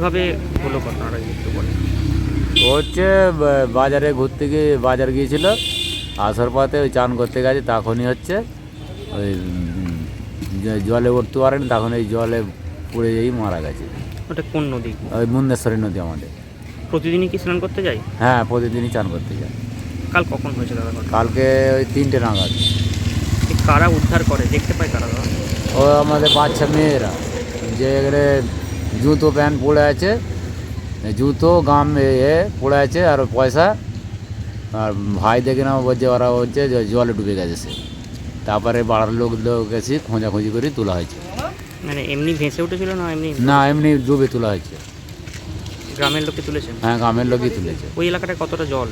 কীভাবে হলো ঘটনাটা একটু বলেন? ও হচ্ছে বাজারে ঘুরতে গিয়ে বাজার গিয়েছিল আসার পথে ওই চান করতে গেছে তখনই হচ্ছে ওই জলে উঠতে পারেনি তখন ওই জলে পড়ে যেই মারা গেছে। ওটা কোন নদী? ওই মুন্দেশ্বরী নদী আমাদের। প্রতিদিনই কি স্নান করতে যাই হ্যাঁ প্রতিদিনই চান করতে যায়। কাল কখন হয়েছে দাদা কালকে ওই তিনটে নাগাদ। কারা উদ্ধার করে? দেখতে পায় কারা ও আমাদের বাচ্চা মেয়েরা। যে এখানে জুতো প্যান্ট পড়ে আছে। জুতো গাম এ পড়ে আছে আর পয়সা। আর ভাই দেখে না বলছে ওরা হচ্ছে যে জলে ডুবে গেছে সে। তারপরে পাড়ার লোক লোক এসে খোঁজাখুঁজি করে তোলা হয়েছে। মানে এমনি ভেসে উঠেছিল না এমনি? না এমনি ডুবে তোলা হয়েছে। গ্রামের লোককে তুলেছে? হ্যাঁ গ্রামের লোকই তুলেছে। ওই এলাকাটায় কতটা জল?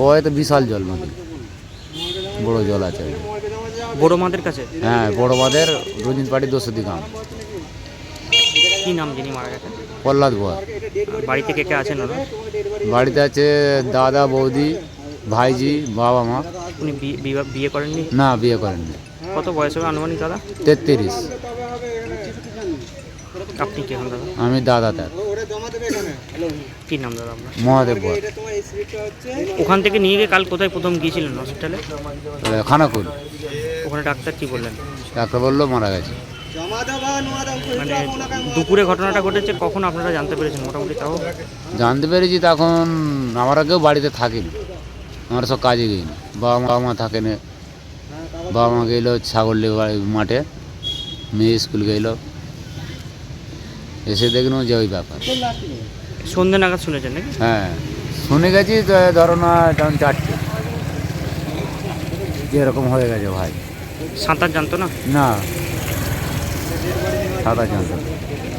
ও হয়তো বিশাল জল নদী বড় জল আছে। বড় মাদের কাছে? হ্যাঁ বড় মাদের রঞ্জিত পাটি দোষদি গ্রাম। কি নাম যিনি মারা গেছেন? প্রহ্লাদ বর বাড়িতে কে কে আছেন ওরা বাড়িতে আছে দাদা বৌদি ভাইজি বাবা মা। উনি বি- বিবাহ বিয়ে করেননি? না বিয়ে করেননি। কত বয়স হবে আনুমানিক দাদা? তেত্রিশ। আপনি কে হন দাদা? আমি দাদা তার। কি নাম দাদা আপনার? মহাদেব বর ওখান থেকে নিয়ে গিয়ে কাল কোথায় প্রথম গিয়েছিলেন? হসপিটালে? খানাকুল। ওখানে ডাক্তার কি বললেন? ডাক্তার বলল মারা গেছে। মানে দুপুরে ঘটনাটা ঘটেছে কখন আপনারা জানতে পেরেছেন মোটামুটি তাও? জানতে পেরেছি তখন আমরা কেউ বাড়িতে থাকিনি। আমরা সব কাজে গিয়ে বাবা মা বাবা মা থাকে না বাবা মা গেলো ছাগল মাঠে। মেয়ে স্কুল গেলো এসে দেখলাম যে ওই ব্যাপার। সন্ধ্যে নাগাদ শুনেছেন নাকি? হ্যাঁ। শুনে গেছি ধরো না তখন চারটে। এরকম হয়ে গেছে ভাই। সাঁতার জানতো না? না। 他的箱子。